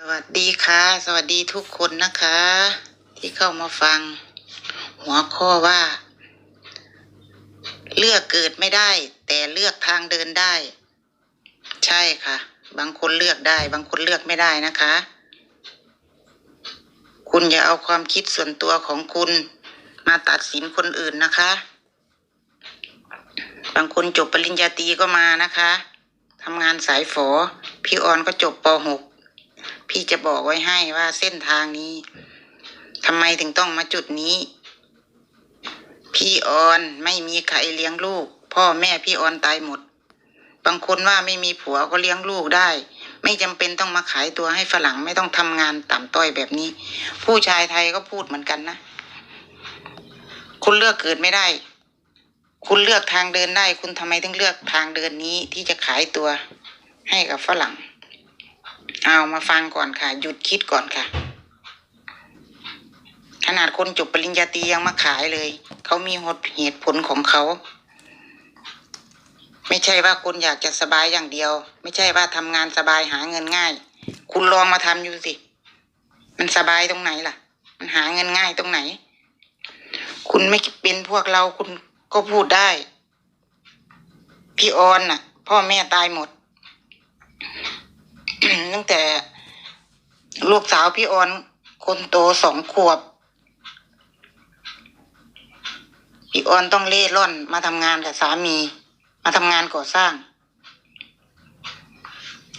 สวัสดีค่ะ สวัสดีทุกคนนะคะ ที่เข้ามาฟัง หัวข้อว่า เลือกเกิดไม่ได้ แต่เลือกทางเดินได้ ใช่ค่ะ บางคนเลือกได้ บางคนเลือกไม่ได้นะคะ คุณอย่าเอาความคิดส่วนตัวของคุณมาตัดสินคนอื่นนะคะ บางคนจบปริญญาตรีก็มานะคะทำงานสายฝอพี่ออนก็จบป .6 พี่จะบอกไว้ให้ว่าเส้นทางนี้ทำไมถึงต้องมาจุดนี้ พี่ออนไม่มีใครเลี้ยงลูก พ่อแม่พี่ออนตายหมด บางคนว่าไม่มีผัวก็เลี้ยงลูกได้ ไม่จำเป็นต้องมาขายตัวให้ฝรั่งไม่ต้องทำงานต่ำต้อยแบบนี้ ผู้ชายไทยก็พูดเหมือนกันนะ คุณเลือกเกิดไม่ได้ คุณเลือกทางเดินได้ คุณทำไมถึงเลือกทางเดินนี้ที่จะขายตัวให้กับฝรั่ง เอามาฟังก่อนค่ะ หยุดคิดก่อนค่ะ ขนาดคนจบปริญญาตรียังมาขายเลย เขามีเหตุผลของเขา ไม่ใช่ว่าคุณอยากจะสบายอย่างเดียว ไม่ใช่ว่าทำงานสบายหาเงินง่าย คุณลองมาทำอยู่สิ มันสบายตรงไหนล่ะ มันหาเงินง่ายตรงไหน คุณไม่เป็นพวกเราคุณก็พูดได้ พี่ออนน่ะ พ่อแม่ตายหมด ตั้งแต่ลูกสาวพี่ออนคนโตสองขวบ พี่ออนต้องเล่ร่อนมาทำงานกับสามี มาทำงานก่อสร้าง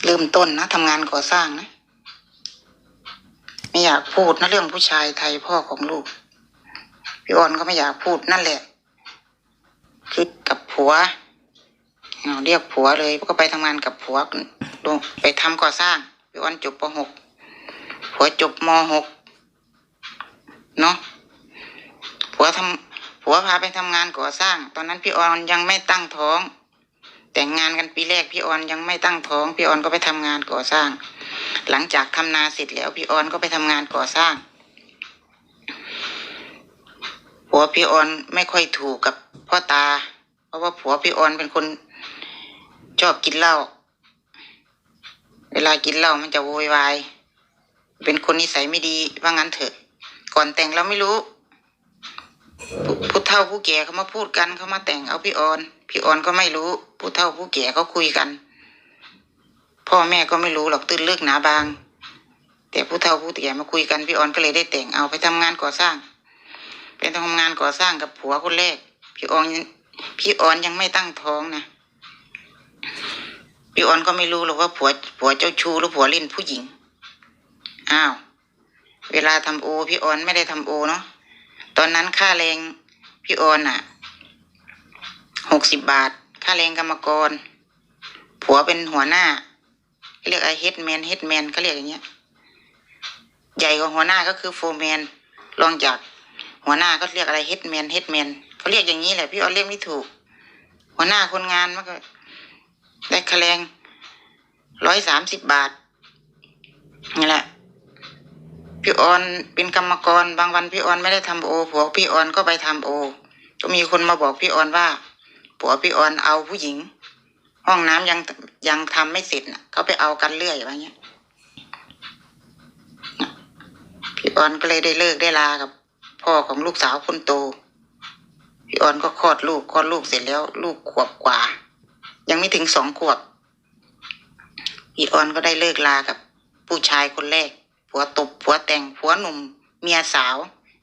เริ่มต้นนะทำงานก่อสร้างนะ ไม่อยากพูดนะเรื่องผู้ชายไทยพ่อของลูก พี่ออนก็ไม่อยากพูดนั่นแหละ คือกับผัวเอาเรียกผัวเลยก็ไปทำงานกับผัว ลงไปทำก่อสร้างพี่ออนจบป .6 ผัวจบม .6 เนาะผัวทำผัวพาไปทำงานก่อสร้าง ตอนนั้นพี่ออนยังไม่ตั้งท้อง แต่งงานกันปีแรกพี่ออนยังไม่ตั้งท้อง พี่ออนก็ไปทำงานก่อสร้าง หลังจากทำนาเสร็จแล้วพี่ออนก็ไปทำงานก่อสร้างผัวพี่ออนไม่ค่อยถูกกับพ่อตา เพราะว่าผัวพี่ออนเป็นคนชอบกินเหล้า เวลากินเหล้ามันจะโวยวาย เป็นคนนิสัยไม่ดีว่างั้นเถอะ ก่อนแต่งเราไม่รู้ผู้เฒ่าผู้แก่เขามาพูดกันเขามาแต่งเอาพี่ออน พี่ออนก็ไม่รู้ผู้เฒ่าผู้แก่เขาคุยกัน พ่อแม่ก็ไม่รู้หรอกตื่นเลือกหนาบาง แต่ผู้เฒ่าผู้แก่มาคุยกันพี่ออนก็เลยได้แต่งเอาไปทำงานก่อสร้างเป็นทำงานก่อสร้างกับผัวคนแรก พี่ออนยังพี่ออนยังไม่ตั้งท้องนะ พี่ออนก็ไม่รู้หรอกว่าผัวผัวเจ้าชู้หรือผัวเล่นผู้หญิง อ้าว เวลาทำโอ พี่ออนไม่ได้ทำโอเนาะ ตอนนั้นค่าแรงพี่ออนอะหกสิบบาท ค่าแรงกรรมกร ผัวเป็นหัวหน้า เรียกไอเฮดแมนเฮดแมนเขาเรียกอย่างเงี้ย ใหญ่กว่าหัวหน้าก็คือโฟร์แมนรองจากหัวหน้าก็เรียกอะไรเฮดแมนเฮดแมนเขาเรียกอย่างนี้แหละพี่ออนเรียกไม่ถูก หัวหน้าคนงานมันก็ ได้ค่าแรงร้อยสามสิบบาท นี่แหละ พี่ออนเป็นกรรมกร บางวันพี่ออนไม่ได้ทำโอผัวพี่ออนก็ไปทำโอ ก็มีคนมาบอกพี่ออนว่าผัวพี่ออนเอาผู้หญิง ห้องน้ำยังยังทำไม่เสร็จนะเขาไปเอากันเรื่อยว่าเงี้ยพี่ออนก็เลยได้เลิกได้ลากับ พ่อของลูกสาวคนโต พี่ออนก็คลอดลูกคลอดลูกเสร็จแล้ว ลูกขวบกว่า ยังไม่ถึงสองขวบพี่ออนก็ได้เลิกลากับผู้ชายคนแรก ผัวตบผัวแต่งผัวหนุ่ม เมียสาว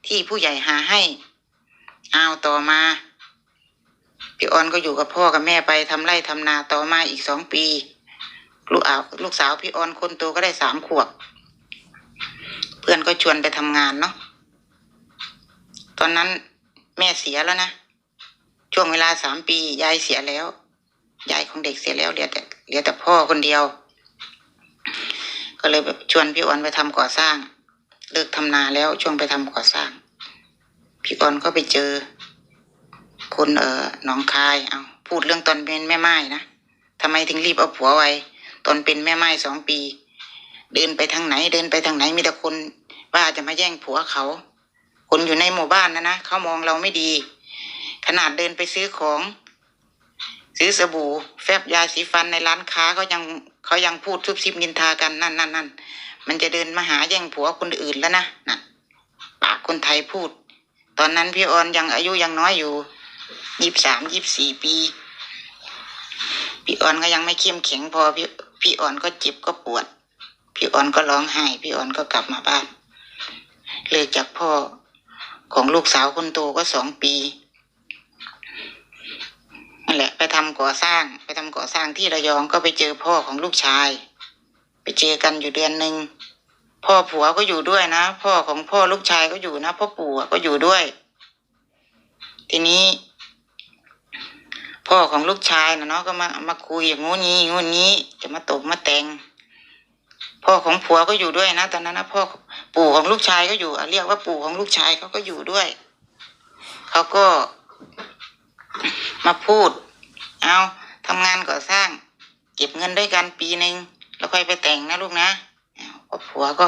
ที่ผู้ใหญ่หาให้เอาต่อมา พี่ออนก็อยู่กับพ่อกับแม่ไปทำไร่ทำนาต่อมาอีกสองปี ลูกอาลูกสาวพี่ออนคนโตก็ได้สามขวบ เพื่อนก็ชวนไปทำงานเนาะตอนนั้นแม่เสียแล้วนะ ช่วงเวลาสามปียายเสียแล้ว ยายของเด็กเสียแล้วเหลือแต่เหลือแต่พ่อคนเดียว ก็เลยแบบชวนพี่ออนไปทำก่อสร้าง เลิกทำนาแล้วช่วงไปทำก่อสร้าง พี่ออนก็ไปเจอ คนเออหนองคายเอาพูดเรื่องตอนเป็นแม่ไม้นะทำไมถึงรีบเอาผัวไว้ตอนเป็นแม่ไม้สองปี เดินไปทางไหน เดินไปทางไหนมีแต่คนว่าจะมาแย่งผัวเขา คนอยู่ในหมู่บ้านนะนะเขามองเราไม่ดี ขนาดเดินไปซื้อของ ซื้อสบู่แฟบยาสีฟันในร้านค้าก็ยังเขายังพูดซุบซิบนินทากันนั่นนั่นนั่นมันจะเดินมาหาแย่งผัวคนอื่นแล้วนะนั่นปากคนไทยพูด ตอนนั้นพี่ออนยังอายุยังน้อยอยู่ยี่สามยี่สี่ปี พี่ออนก็ยังไม่เข้มแข็งพอพี่พี่ออนก็เจ็บก็ปวด พี่ออนก็ร้องไห้ พี่ออนก็กลับมาบ้านเลิกจากพ่อของลูกสาวคนโตก็สองปี นั่นแหละ ไปทำก่อสร้าง ไปทำก่อสร้างที่ระยองก็ไปเจอพ่อของลูกชาย ไปเจอกันอยู่เดือนหนึ่งพ่อผัวก็อยู่ด้วยนะ พ่อของพ่อลูกชายก็อยู่นะพ่อปู่ก็อยู่ด้วย ทีนี้ พ่อของลูกชายนะเนาะก็มามาคุยอย่างงู้นี้งู้นี้ จะมาตบมาแต่งพ่อของผัวก็อยู่ด้วยนะตอนนั้นนะพ่อปู่ของลูกชายก็อยู่เรียกว่าปู่ของลูกชายเขาก็อยู่ด้วยเขาก็ มาพูด เอาทำงานก่อสร้าง เก็บเงินด้วยกันปีหนึ่งแล้วค่อยไปแต่งนะลูกนะอ้วพ่อผัวก็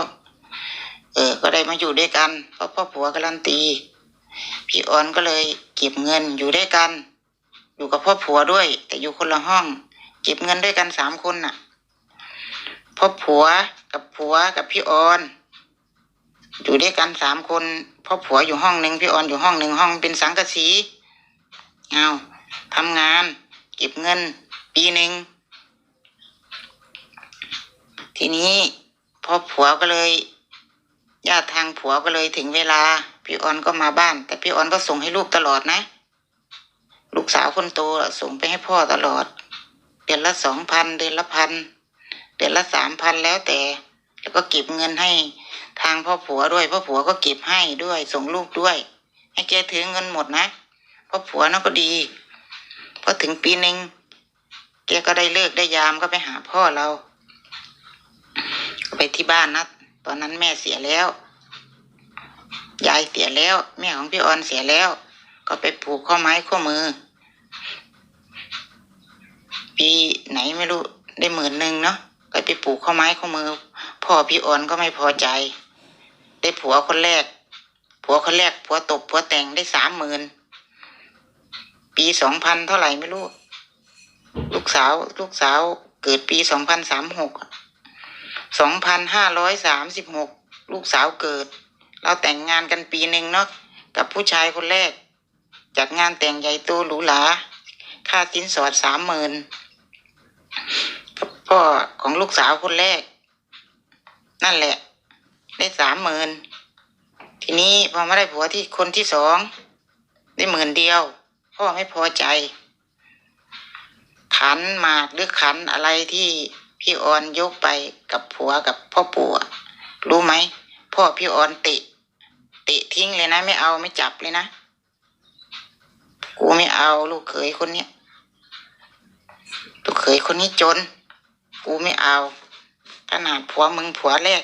เออ ก็ได้มาอยู่ด้วยกันเพราะพ่อผัวการันตี พี่ออนก็เลย เก็บเงินอยู่ด้วยกัน อยู่กับพ่อผัวด้วย แต่อยู่คนละห้อง เก็บเงินด้วยกันสามคนน่ะพ่อผัวกับผัวกับพี่ออนอยู่ด้วยกันสามคนพ่อผัวอยู่ห้องหนึ่งพี่ออนอยู่ห้องหนึ่งห้องเป็นสังกะสี เอาทำงาน เก็บเงิน ปีหนึ่ง ทีนี้พ่อผัวก็เลยญาติทางผัวก็เลยถึงเวลา พี่ออนก็มาบ้าน แต่พี่ออนก็ส่งให้ลูกตลอดนะ ลูกสาวคนโตส่งไปให้พ่อตลอด เดือนละสองพันเดือนละพันเดือนละสามพันแล้วแต่ แล้วก็เก็บเงินให้ทางพ่อผัวด้วยพ่อผัวก็เก็บให้ด้วย ส่งลูกด้วย ให้แกถือเงินหมดนะ พ่อผัวน่ะก็ดีพอถึงปีหนึ่งแกก็ได้เลิกได้ยามก็ไปหาพ่อเราก็ไปที่บ้านนะตอนนั้นแม่เสียแล้ว ยายเสียแล้ว แม่ของพี่ออนเสียแล้ว ก็ไปผูกข้อไม้ข้อมือ ปีไหนไม่รู้ได้หมื่นหนึ่งเนาะก็ไปปลูกข้อไม้ข้อมือ พ่อพี่อ่อนก็ไม่พอใจ ได้ผัวคนแรก ผัวคนแรกผัวตบผัวแต่งได้สามหมื่น ปีสองพันเท่าไหร่ไม่รู้ ลูกสาว ลูกสาวเกิดปีสองพันสามหกสองพันห้าร้อยสามสิบหกลูกสาวเกิด เราแต่งงานกันปีหนึ่งเนาะกับผู้ชายคนแรก จัดงานแต่งใหญ่โตหรูหราค่าสินสอดสามหมื่นพ่อของลูกสาวคนแรก นั่นแหละ ได้สามหมื่นทีนี้พอมาได้ผัวที่คนที่สองได้หมื่นเดียว พ่อไม่พอใจ ขันหมากหรือขันอะไรที่พี่ออนยกไปกับผัวกับพ่อปู่รู้ไหมพ่อพี่ออนติติทิ้งเลยนะ ไม่เอาไม่จับเลยนะ กูไม่เอาลูกเขยคนเนี้ยลูกเขยคนนี้จน กูไม่เอาขนาดผัวมึงผัวแรก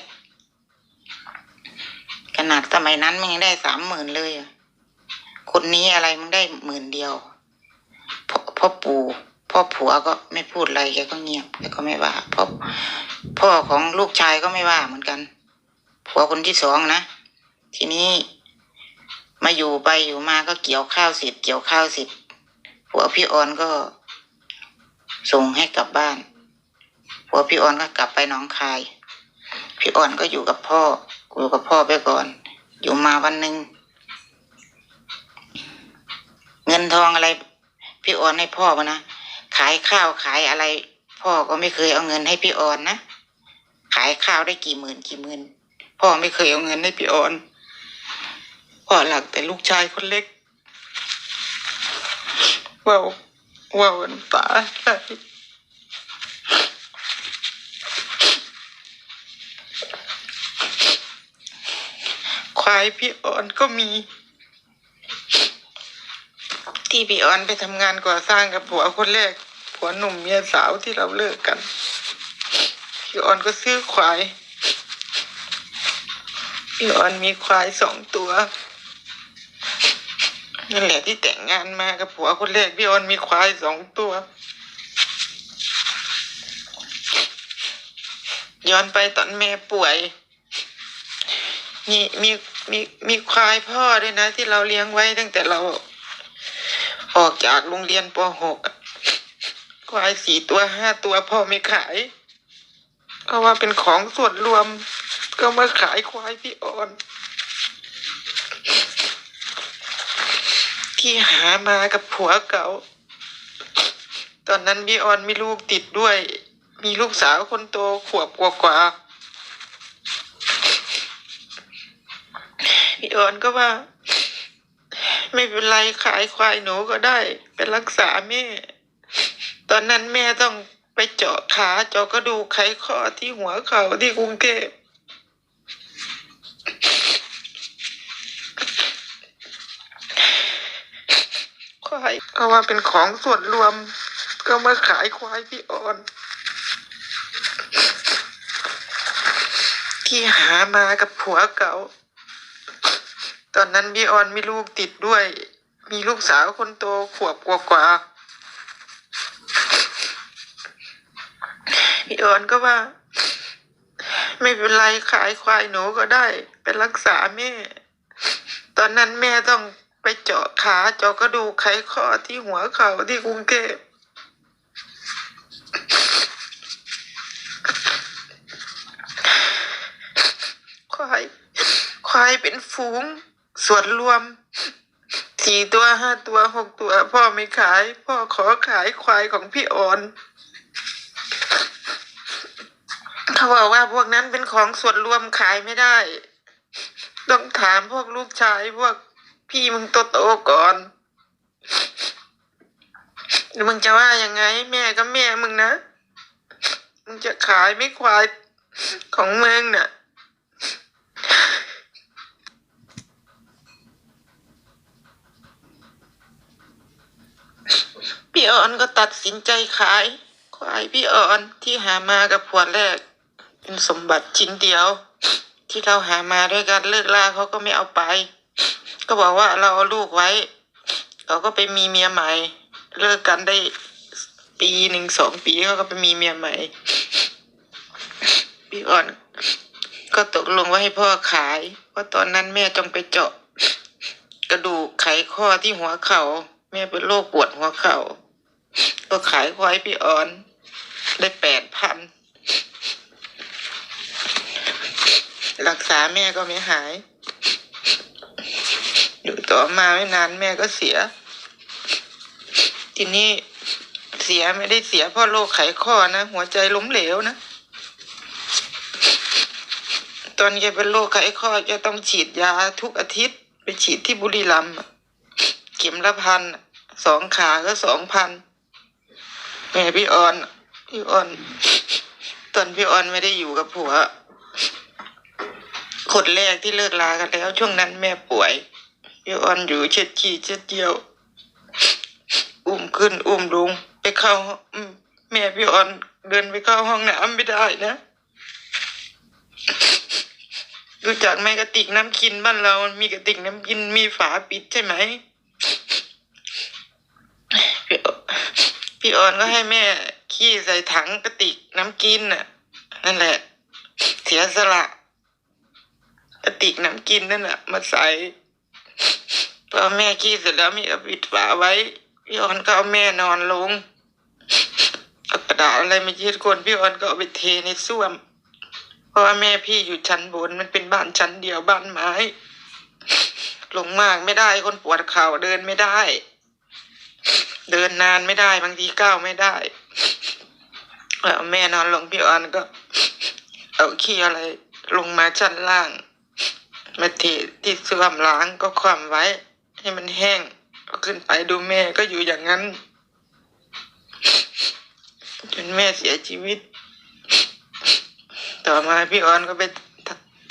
ขนาดสมัยนั้นมึงยังได้สามหมื่นเลยอะ คนนี้อะไรมึงได้หมื่นเดียวพ่อพ่อปู่พ่อผัวก็ไม่พูดอะไรแกก็เงียบแกก็ไม่ว่าพ่อพ่อของลูกชายก็ไม่ว่าเหมือนกัน ผัวคนที่สองนะทีนี้มาอยู่ไปอยู่มาก็เกี่ยวข้าวเสร็จเกี่ยวข้าวเสร็จผัวพี่ออนก็ส่งให้กลับบ้านผัวพี่ออนก็กลับไปหนองคาย พี่ออนก็อยู่กับพ่ออยู่กับพ่อไปก่อน อยู่มาวันหนึ่ง เงินทองอะไร พี่ออนให้พ่อมานะขายข้าวขายอะไร พ่อก็ไม่เคยเอาเงินให้พี่ออนนะขายข้าวได้กี่หมื่นกี่หมื่นพ่อไม่เคยเอาเงินให้พี่ออนพ่อหลักแต่ลูกชายคนเล็กว้าวว้าวน้ำตาไหลควายพี่ออนก็มี ที่พี่ออนไปทำงานก่อสร้างกับผัวคนแรก ผัวหนุ่มเมียสาวที่เราเลิกกันพี่ออนก็ซื้อควายพี่ออนมีควายสองตัวนั่นแหละที่แต่งงานมากับผัวคนแรกพี่ออนมีควายสองตัว ย้อนไปตอนแม่ป่วย มีมีมีมีควายพ่อด้วยนะ ที่เราเลี้ยงไว้ตั้งแต่เรา ออกจากโรงเรียนป .6 ควายสี่ตัวห้าตัวพ่อไม่ขายก็ว่าเป็นของส่วนรวม ก็มาขายควายพี่ออน ที่หามากับผัวเก่า ตอนนั้นพี่ออนมีลูกติดด้วย มีลูกสาวคนโตขวบกว่าพี่ออนก็ว่า ไม่เป็นไรขายควายหนูก็ได้ไปรักษาแม่ ตอนนั้นแม่ต้องไปเจาะขาเจาะกระดูกไขข้อที่หัวเข่าที่กรุงเทพควายก็ว่าเป็นของส่วนรวม ก็มาขายควายพี่อ่อนที่หามากับผัวเก่า อนนั้นพี่ออนมีลูกติดด้วย มีลูกสาวคนโตขวบกว่าๆพี่ออนก็ว่า ไม่เป็นไรขายควายหนูก็ได้ไปรักษาแม่ ตอนนั้นแม่ต้องไปเจาะขาเจาะกระดูกไขข้อที่หัวเข่าที่กรุงเทพควายควายเป็นฝูง ส่วนรวมสี่ตัวห้าตัวหกตัว พ่อไม่ขาย พ่อขอขายควายของพี่อ่อน เขาบอกว่าพวกนั้นเป็นของส่วนรวมขายไม่ได้ ต้องถามพวกลูกชายพวกพี่มึงโตโตก่อนมึงจะว่ายังไง แม่ก็แม่มึงนะ มึงจะขายไม่ควายของมึงน่ะ พี่ออนก็ตัดสินใจขายควายพี่ออนที่หามากับผัวแรก เป็นสมบัติชิ้นเดียว ที่เราหามาด้วยกันเลิกลาเขาก็ไม่เอาไป ก็บอกว่าเราเอาลูกไว้เขาก็ไปมีเมียใหม่ เลิกกันได้ปีหนึ่งสองปีเขาก็ไปมีเมียใหม่ พี่ออนก็ตกลงว่าให้พ่อขาย เพราะตอนนั้นแม่ต้องไปเจาะ กระดูกไขข้อที่หัวเขา่าแม่เป็นโรคปวดหัวเข่า ก็ขายควายพี่ออนได้แปดพันรักษาแม่ก็ไม่หาย อยู่ต่อมาไม่นานแม่ก็เสีย ทีนี้เสียไม่ได้เสียเพราะโรคไขข้อนะ หัวใจล้มเหลวนะ ตอนแกเป็นโรคไขข้อแกต้องฉีดยาทุกอาทิตย์ ไปฉีดที่บุรีรัมย์เข็มละพันสองขาก็สองพัน แม่พี่ออนพี่ออนตอนพี่ออนไม่ได้อยู่กับผัวคนแรกที่เลิกลากันแล้ว ช่วงนั้นแม่ป่วย พี่ออนอยู่เช็ดขี้เช็ดเดียว อุ้มขึ้นอุ้มลงไปเข้าแม่พี่ออนเดินไปเข้าห้องน้ำไม่ได้นะรู้จักไหมกระติกน้ำกินบ้านเรามันมีกระติกน้ำกินมีฝาปิดใช่ไหมพี่อ พี่ออนก็ให้แม่ขี้ใส่ถังกระติกน้ำกินน่ะ นั่นแหละ เสียสละกระติกน้ำกินนั่นแหละมาใส่พอแม่ขี้เสร็จแล้วมีเอาปิดฝาไว้ พี่ออนก็เอาแม่นอนลงกระดาษอะไรมายืดก้นพี่ออนก็เอาไปเทในส้วม เพราะว่าแม่พี่อยู่ชั้นบนมันเป็นบ้านชั้นเดียวบ้านไม้ลงมากไม่ได้คนปวดเข่าเดินไม่ได้ เดินนานไม่ได้บางทีก้าวไม่ได้แม่นอนลงพี่ออนก็ เอาขี้อะไรลงมาชั้นล่าง มาเทที่ส้วมล้างก็ความไว้ ให้มันแห้งขึ้นไปดูแม่ก็อยู่อย่างนั้นจนแม่เสียชีวิต ต่อมาพี่ออนก็ไป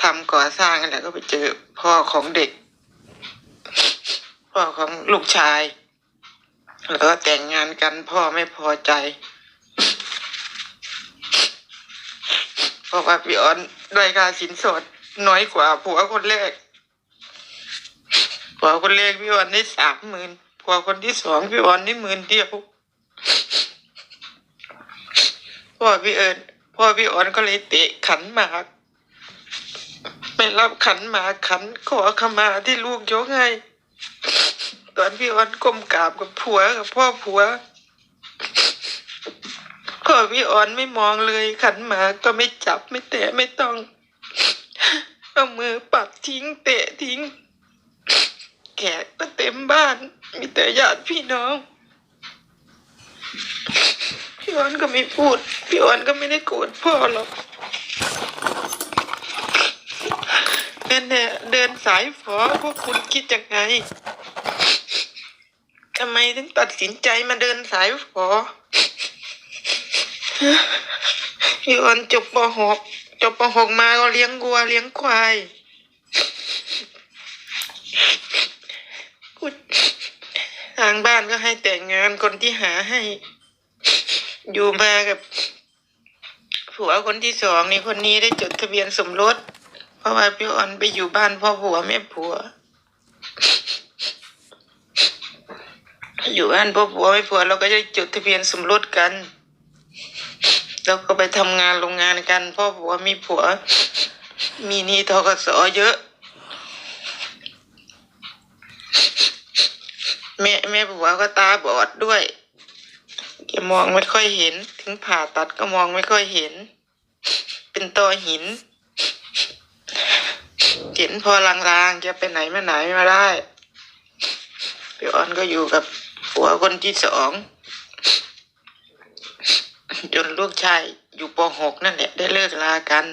ทำก่อสร้างแหละก็ไปเจอพ่อของเด็ก พ่อของลูกชาย แล้วก็แต่งงานกันพ่อไม่พอใจ เพราะว่าพี่ออนได้ค่าสินสอดน้อยกว่าผัวคนแรกผัวคนแรกพี่ออนได้สามหมื่นผัวคนที่สองพี่ออนได้หมื่นเดียวพ่อพี่เอิญพ่อพี่ออนก็เลยเตะขันหมากไม่รับขันหมากขันขอขมาที่ลูกยกให้ ตอนพี่ออนก้มกราบกับผัวกับพ่อผัวพ่อพี่ออนไม่มองเลยขันหมาก็ไม่จับไม่แตะไม่ต้องเอามือปัดทิ้งเตะทิ้งแขกก็เต็มบ้าน มีแต่ญาติพี่น้องพี่ออนก็ไม่พูด พี่ออนก็ไม่ได้โกรธพ่อหรอกนั่นแหละเดินสายฝอพวกคุณคิดยังไง ทำไมถึงตัดสินใจมาเดินสายฝอพี่ออนจบป .6 จบป .6 มาก็เลี้ยงวัวเลี้ยงควายกูทางบ้านก็ให้แต่งงานคนที่หาให้ อยู่มากับผัวคนที่สองนี่คนนี้ได้จดทะเบียนสมรส เพราะว่าพี่ออนไปอยู่บ้านพ่อผัวแม่ผัว อยู่บ้านพ่อผัวแม่ผัวเราก็จะจดทะเบียนสมรสกันแล้วก็ไปทำงานโรงงานกันพ่อผัวมีผัว มีหนี้ทกสเยอะแม่แม่ผัวก็ตาบอดด้วยแกมองไม่ค่อยเห็น ถึงผ่าตัดก็มองไม่ค่อยเห็น เป็นตอหิน เห็นพอลางๆแกไปไหนมาไหนมาได้พี่ออนก็อยู่กับ ผัวคนที่สองจนลูกชายอยู่ป .6 นั่นแหละได้เลิกลากัน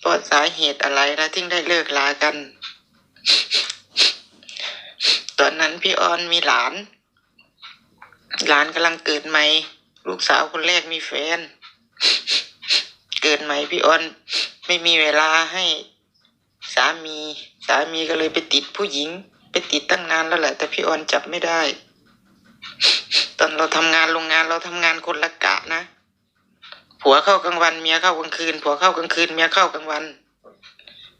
เพราะสาเหตุอะไรนะที่ได้เลิกลากัน ตอนนั้นพี่ออนมีหลาน หลานกำลังเกิดใหม่ ลูกสาวคนแรกมีแฟน เกิดใหม่พี่ออนไม่มีเวลาให้สามี สามีก็เลยไปติดผู้หญิง ไปติดตั้งนานแล้วแหละ แต่พี่ออนจับไม่ได้ ตอนเราทำงานโรงงานเราทำงานคนละกะนะ ผัวเข้ากลางวันเมียเข้ากลางคืน ผัวเข้ากลางคืนเมียเข้ากลางวัน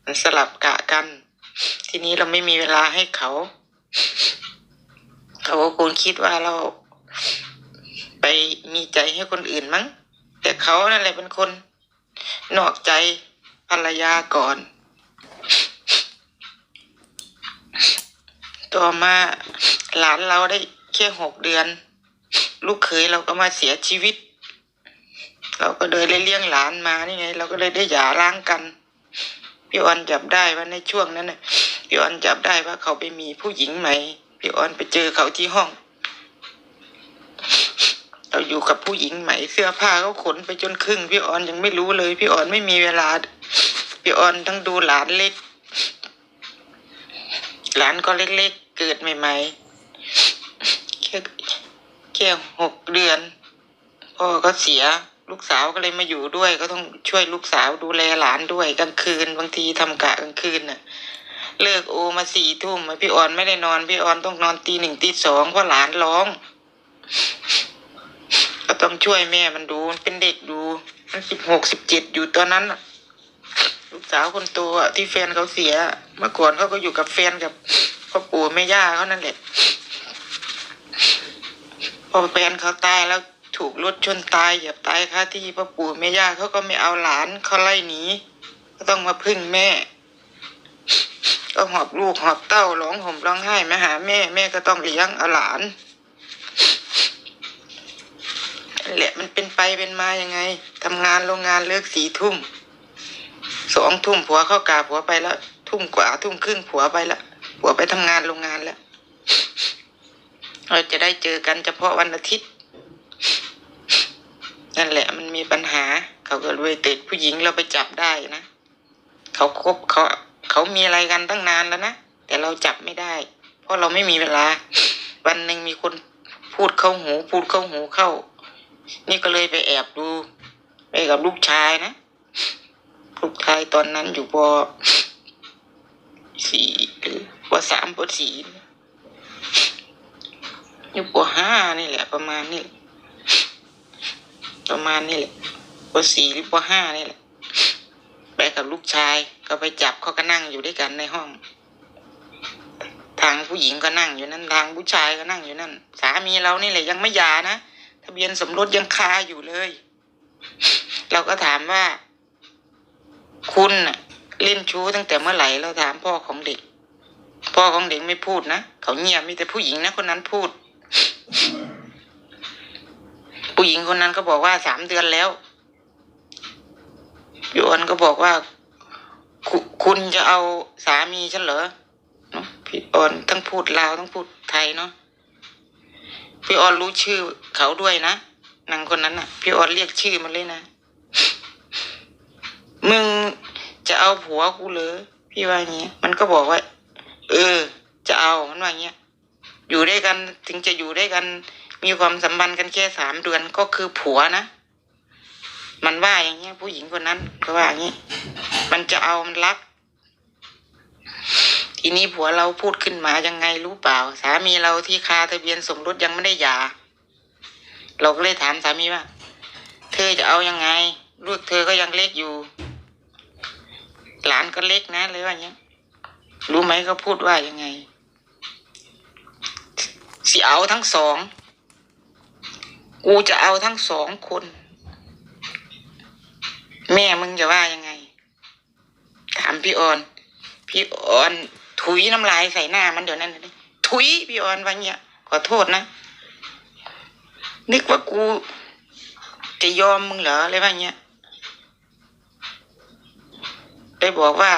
มันสลับกะกัน ทีนี้เราไม่มีเวลาให้เขา เขาก็คงคิดว่าเรา ไปมีใจให้คนอื่นมั้ง แต่เขานั่นแหละเป็นคน นอกใจภรรยาก่อน ต่อมาหลานเราได้แค่หกเดือน ลูกเขยเราก็มาเสียชีวิต เราก็เลยได้เลี้ยงหลานมานี่ไง เราก็เลยได้หย่าร้างกันพี่ออนจับได้ว่าในช่วงนั้นน่ะพี่ออนจับได้ว่าเขาไปมีผู้หญิงใหม่พี่ออนไปเจอเขาที่ห้อง เราอยู่กับผู้หญิงใหม่เสื้อผ้าเขาขนไปจนครึ่งพี่ออนยังไม่รู้เลย พี่ออนไม่มีเวลาพี่ออนต้องดูหลานเล็ก หลานก็เล็กๆ เกิดใหม่ๆแค่แค่หกเดือนพ่อก็เสียลูกสาวก็เลยมาอยู่ด้วย ก็ต้องช่วยลูกสาวดูแลหลานด้วยกลางคืน บางทีทำกะกลางคืนน่ะ เลิกโอมาสี่ทุ่มพี่ออนไม่ได้นอน พี่ออนต้องนอนตีหนึ่งตีสองเพราะหลานร้อง ก็ต้องช่วยแม่มันดูมันเป็นเด็กดูมันสิบหกสิบเจ็ดอยู่ตอนนั้นลูกสาวคนโตที่แฟนเขาเสีย เมื่อก่อนเขาก็อยู่กับแฟนกับพ่อปู่แม่ย่าเขานั่นแหละ พอแฟนเขาตายแล้วถูกรถชนตายเหยียบตายคาที่พ่อปู่แม่ย่าเขาก็ไม่เอาหลานเขาไล่หนีก็ต้องมาพึ่งแม่ ก็หอบลูกหอบเต้าร้องห่มร้องไห้มาหาแม่ แม่ก็ต้องเลี้ยงเอาหลานแหละมันเป็นไปเป็นมายังไงทำงานโรงงานเลิกสี่ทุ่มสองทุ่มผัวเข้ากาผัวไปแล้ว ทุ่มกว่าทุ่มครึ่งผัวไปแล้วผัวไปทำงานโรงงานแล้ว เราจะได้เจอกันเฉพาะวันอาทิตย์ นั่นแหละมันมีปัญหา เขาก็เลยติดผู้หญิงเราไปจับได้นะเขาคบเขาเขามีอะไรกันตั้งนานแล้วนะแต่เราจับไม่ได้ เพราะเราไม่มีเวลา วันหนึ่งมีคนพูดเข้าหู พูดเข้าหูเข้า นี่ก็เลยไปแอบดู ไปกับลูกชายนะลูกชายตอนนั้นอยู่ป สี่หรือปสามปสี่อยู่ปห้านี่แหละ ประมาณนี้ประมาณนี้แหละปสี่หรือปห้านี่แหละ ไปกับลูกชายก็ไปจับเขาก็นั่งอยู่ด้วยกันในห้อง ทางผู้หญิงก็นั่งอยู่นั่นทางผู้ชายก็นั่งอยู่นั่น สามีเรานี่แหละยังไม่หย่านะทะเบียนสมรสยังคาอยู่เลย เราก็ถามว่า คุณน่ะ เล่นชู้ตั้งแต่เมื่อไหร่เราถามพ่อของเด็ก พ่อของเด็กไม่พูดนะเขาเงียบมีแต่ผู้หญิงนะคนนั้นพูด ผู้หญิงคนนั้นก็บอกว่าสามเดือนแล้วพี่ออนก็บอกว่าคุคุณจะเอาสามีฉันเหรอเนอะพี่ออนต้องพูดลาวต้องพูดไทยเนาะพี่ออนรู้ชื่อเขาด้วยนะนางคนนั้นน่ะ พี่ออนเรียกชื่อมันเลยนะมึง จะเอาผัวกูเหรอพี่ว่าอย่างเงี้ยมันก็บอกว่า เออ จะเอามันว่าอย่างเงี้ยอยู่ด้วยกันถึงจะอยู่ด้วยกัน มีความสัมพันธ์กันแค่สามเดือนก็คือผัวนะมันว่าอย่างเงี้ย ผู้หญิงคนนั้นก็ว่าอย่างงี้ มันจะเอามันรัก ทีนี้ผัวเราพูดขึ้นมายังไงรู้เปล่า สามีเราที่คาทะเบียนสมรสยังไม่ได้หย่าเราก็เลยถามสามีว่า เธอจะเอายังไงลูกเธอก็ยังเล็กอยู่ หลานก็เล็กนะเลยว่าอย่างเงี้ยรู้ไหมเขาพูดว่ายังไงสิเอาทั้งสอง กูจะเอาทั้งสองคน แม่มึงจะว่ายังไง ถามพี่ออน พี่ออน ถุยน้ำลายใส่หน้ามันเดี๋ยวนั้นเลยถุยพี่ออนว่าเงี้ยขอโทษนะ นึกว่ากูจะยอมมึงเหรออะไรว่าเงี้ย ได้บอกว่า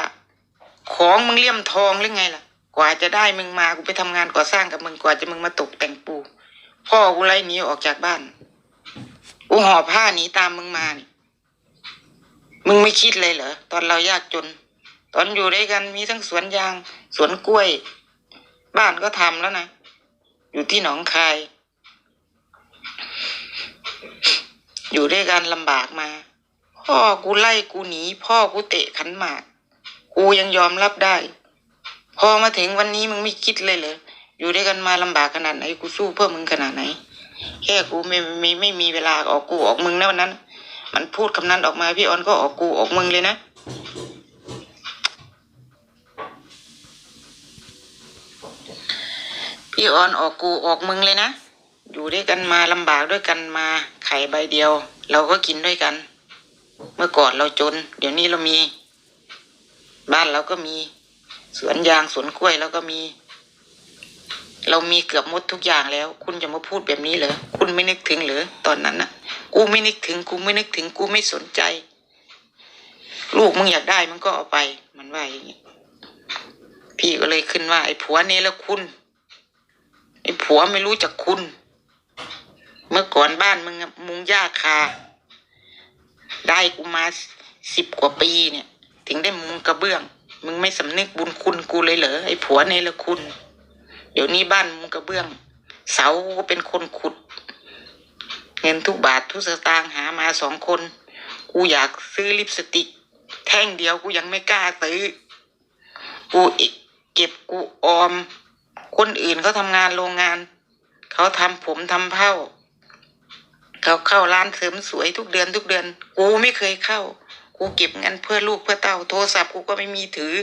ของมึงเลี่ยมทองหรือไงล่ะ กว่าจะได้มึงมากูไปทำงานก่อสร้างกับมึงกว่าจะมึงมาตกแต่งปู พ่อกูไล่หนีออกจากบ้านกูห่อผ้าหนีตามมึงมานี่มึงไม่คิดเลยเหรอตอนเรายากจน ตอนอยู่ด้วยกันมีทั้งสวนยาง สวนกล้วย บ้านก็ทำแล้วนะ อยู่ที่หนองคาย อยู่ด้วยกันลำบากมา พ่อกูไล่กูหนี พ่อกูเตะขันหมาก กูยังยอมรับได้ พอมาถึงวันนี้มึงไม่คิดเลยเหรออยู่ด้วยกันมาลำบากขนาดไหนกูสู้เพื่อมึงขนาดไหน แค่กูไม่ไม่ไม่มีเวลาออกกูออกมึงนะวันนั้น มันพูดคำนั้นออกมาพี่ออนก็ออกกูออกมึงเลยนะพี่ออนออกกูออกมึงเลยนะ อยู่ด้วยกันมาลำบากด้วยกันมาไข่ใบเดียว เราก็กินด้วยกัน เมื่อก่อนเราจน เดี๋ยวนี้เรามี บ้านเราก็มี สวนยางสวนกล้วยเราก็มี เรามีเกือบหมดทุกอย่างแล้ว คุณจะมาพูดแบบนี้เหรอคุณไม่นึกถึงหรือตอนนั้นน่ะกูไม่นึกถึงกูไม่นึกถึงกูไม่สนใจ ลูกมึงอยากได้มันก็เอาไป มันว่าอย่างนี้พี่ก็เลยขึ้นว่า ไอ้ผัวเนรคุณไอ้ผัวไม่รู้จักคุณ เมื่อก่อนบ้านมึงมุงหญ้าคา ได้กูมาสิบกว่าปีเนี่ย ถึงได้มุงกระเบื้อง มึงไม่สำนึกบุญคุณกูเลยเหรอไอ้ผัวเนรคุณ เดี๋ยวนี้บ้านมุงกระเบื้อง เสาก็เป็นคนขุด เงินทุกบาททุกสตางค์หามาสองคน กูอยากซื้อลิปสติก แท่งเดียวกูยังไม่กล้าซื้อ กูอีกเก็บกูออม คนอื่นเขาทำงานโรงงาน เขาทำผมทำเผ้า เขาเข้าร้านเสริมสวยทุกเดือนทุกเดือน กูไม่เคยเข้า กูเก็บเงินเพื่อลูกเพื่อเต้าโทรศัพท์กูก็ไม่มีถือ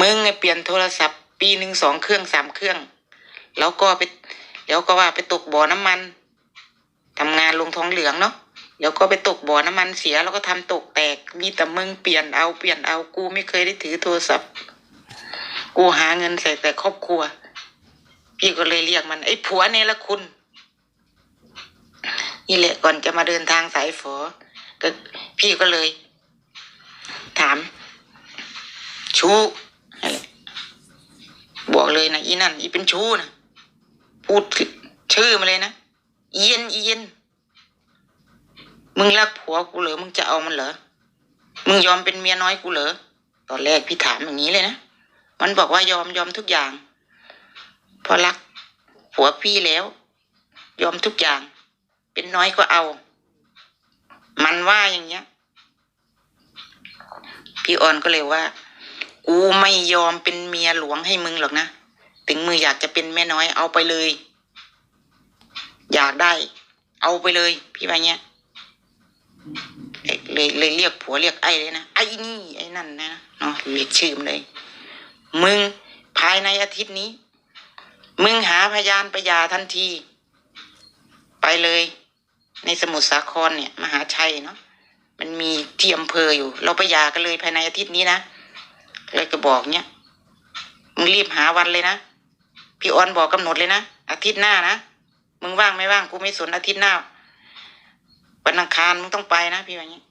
มึงไงเปลี่ยนโทรศัพท์ ปีหนึ่งสองเครื่องสามเครื่อง แล้วก็ไปแล้วก็ว่าไปตกบ่อน้ำมันทำงานลงท้องเหลืองเนาะแล้วก็ไปตกบ่อน้ำมันเสียแล้วก็ทำตกแตก มีแต่มึงเปลี่ยนเอาเปลี่ยนเอากูไม่เคยได้ถือโทรศัพท์ กูหาเงินใส่แต่ครอบครัว พี่ก็เลยเรียกมันไอ้ผัวเนรคุณ นี่แหละก่อนจะมาเดินทางสายฝอก็พี่ก็เลย ถาม ชู้อะไรบอกเลยนะอีนั่นอีเป็นชู้นะพูดชื่อมาเลยนะเย็นเย็นมึงรักผัวกูเหรอมึงจะเอามันเหรอมึงยอมเป็นเมียน้อยกูเหรอตอนแรกพี่ถามอย่างนี้เลยนะมันบอกว่ายอมยอมทุกอย่าง พอรักผัวพี่แล้ว ยอมทุกอย่าง เป็นน้อยก็เอา มันว่าอย่างเงี้ย พี่ออนก็เลยว่า กูไม่ยอมเป็นเมียหลวงให้มึงหรอกนะ ถึงมึงอยากจะเป็นแม่น้อยเอาไปเลย อยากได้ เอาไปเลย พี่ว่าเงี้ยเลยเลยเรียกผัวเรียกไอ้เลยนะไอ้นี่ไอ้นั่นนะเนาะเรียกชื่อมนเลย มึงภายในอาทิตย์นี้ มึงหาพยานประยาทันที ไปเลย ในสมุทรสาครเนี่ย มหาชัยเนาะมันมีที่อำเภออยู่ เราไปหยากันเลยภายในอาทิตย์นี้นะเลยก็บอกเนี่ยมึงรีบหาวันเลยนะพี่ออนบอกกำหนดเลยนะอาทิตย์หน้านะมึงว่างไม่ว่างกูไม่สนอาทิตย์หน้าวันอังคารมึงต้องไปนะพี่ว่าอย่างนี้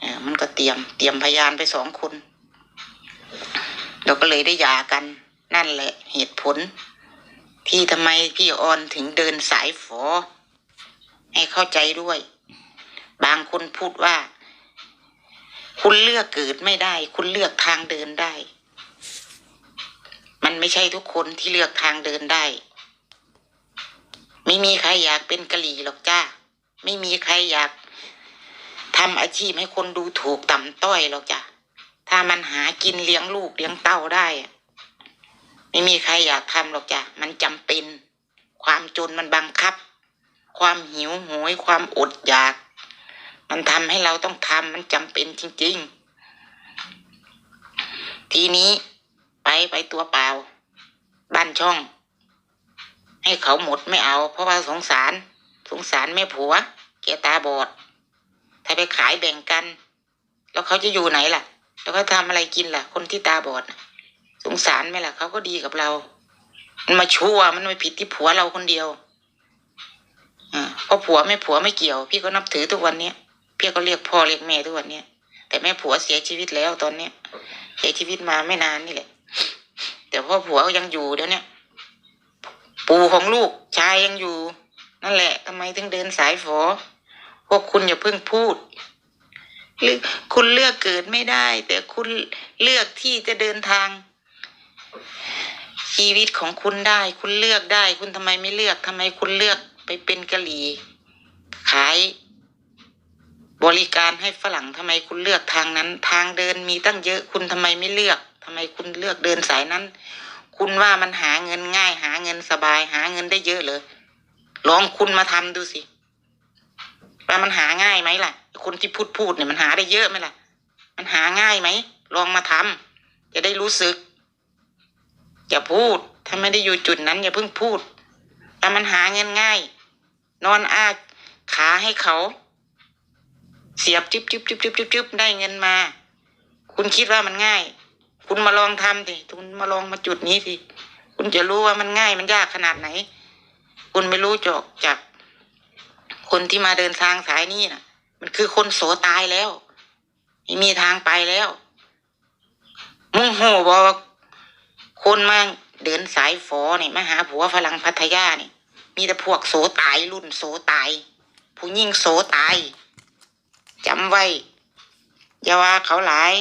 เออมันก็เตรียมเตรียมพยานไปสองคนเราก็เลยได้หยากัน นั่นแหละเหตุผล ที่ทำไมพี่ออนถึงเดินสายฝอ ให้เข้าใจด้วย บางคนพูดว่า คุณเลือกเกิดไม่ได้ คุณเลือกทางเดินได้ มันไม่ใช่ทุกคนที่เลือกทางเดินได้ ไม่มีใครอยากเป็นกะหรี่หรอกจ้าไม่มีใครอยากทำอาชีพให้คนดูถูกต่ำต้อยหรอกจ้ะ ถ้ามันหากินเลี้ยงลูกเลี้ยงเต้าได้ ไม่มีใครอยากทำหรอกจ้ะ มันจำเป็น ความจนมันบังคับ ความหิวโหยความอดอยาก มันทำให้เราต้องทำมันจำเป็นจริง ๆ ทีนี้ไปไปตัวเปล่า บ้านช่อง ให้เขาหมดไม่เอา เพราะว่าสงสาร สงสารแม่ผัว แกตาบอด ถ้าไปขายแบ่งกัน แล้วเขาจะอยู่ไหนล่ะ แล้วเขาทำอะไรกินล่ะ คนที่ตาบอดสงสารไหมล่ะเขาก็ดีกับเรา มันมาชั่วมันไม่ผิดที่ผัวเราคนเดียว อ่าเพราะผัวไม่ผัวไม่เกี่ยว พี่ก็นับถือทุกวันเนี้ยพี่ก็เรียกพ่อเรียกแม่ทุกวันเนี้ยแต่แม่ผัวเสียชีวิตแล้วตอนเนี้ยเสียชีวิตมาไม่นานนี่แหละ แต่พ่อผัวก็ยังอยู่เดี๋ยวนี้ปู่ของลูกชายยังอยู่ นั่นแหละทำไมถึงเดินสายฝอพวกคุณอย่าเพิ่งพูดหรือคุณเลือกเกิดไม่ได้ แต่คุณเลือกที่จะเดินทาง ชีวิตของคุณได้ คุณเลือกได้ คุณทำไมไม่เลือกทำไมคุณเลือก ไปเป็นกะหรี่ขาย บริการให้ฝรั่งทำไมคุณเลือกทางนั้น ทางเดินมีตั้งเยอะคุณทำไมไม่เลือกทำไมคุณเลือกเดินสายนั้น คุณว่ามันหาเงินง่าย หาเงินสบายหาเงินได้เยอะเลยลองคุณมาทำดูสิว่ามันหาง่ายไหมล่ะ คนที่พูดพูดเนี่ยมันหาได้เยอะไหมล่ะ มันหาง่ายไหมลองมาทำจะได้รู้สึกอย่าพูด ถ้าไม่ได้อยู่จุดนั้นอย่าเพิ่งพูดแต่มันหาเงินง่าย นอนอาขาให้เขา เสียบจิ๊บจิ๊บจิ๊บจิ๊บจิ๊บจิ๊บได้เงินมา คุณคิดว่ามันง่าย คุณมาลองทำสิคุณมาลองมาจุดนี้สิคุณจะรู้ว่ามันง่ายมันยากขนาดไหน คุณไม่รู้จอกจาก คนที่มาเดินทางสายนี้น่ะ มันคือคนโสตายแล้วไม่มีทางไปแล้วมึงโหบอกคนมาเดินสายฝอเนี่ยมาหาผัวฝรั่งพัทยาเนี่ย มีแต่พวกโสตายรุ่นโสตาย ผู้ยิ่งโสตายจำไว้ อย่าว่าเขาหลาย